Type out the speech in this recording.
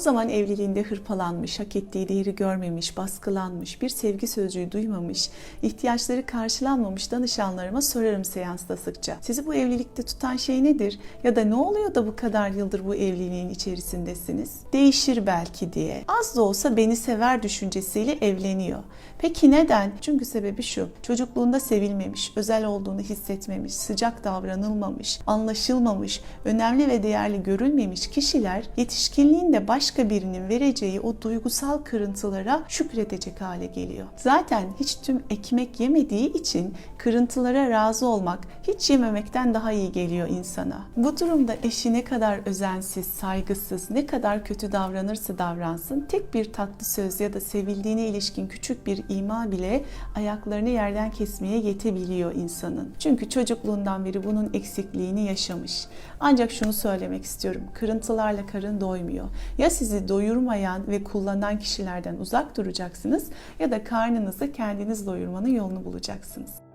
Çoğu zaman evliliğinde hırpalanmış, hak ettiği değeri görmemiş, baskılanmış, bir sevgi sözcüğü duymamış, ihtiyaçları karşılanmamış danışanlarıma sorarım seansta sıkça. Sizi bu evlilikte tutan şey nedir? Ya da ne oluyor da bu kadar yıldır bu evliliğin içerisindesiniz? Değişir belki diye. Az da olsa beni sever düşüncesiyle evleniyor. Peki neden? Çünkü sebebi şu. Çocukluğunda sevilmemiş, özel olduğunu hissetmemiş, sıcak davranılmamış, anlaşılmamış, önemli ve değerli görülmemiş kişiler yetişkinliğinde başka birinin vereceği o duygusal kırıntılara şükredecek hale geliyor. Zaten hiç tüm ekmek yemediği için kırıntılara razı olmak hiç yememekten daha iyi geliyor insana. Bu durumda eşi ne kadar özensiz, saygısız, ne kadar kötü davranırsa davransın tek bir tatlı söz ya da sevildiğine ilişkin küçük bir ima bile ayaklarını yerden kesmeye yetebiliyor insanın. Çünkü çocukluğundan beri bunun eksikliğini yaşamış. Ancak şunu söylemek istiyorum. Kırıntılarla karın doymuyor. Ya sizi doyurmayan ve kullanan kişilerden uzak duracaksınız ya da karnınızı kendiniz doyurmanın yolunu bulacaksınız.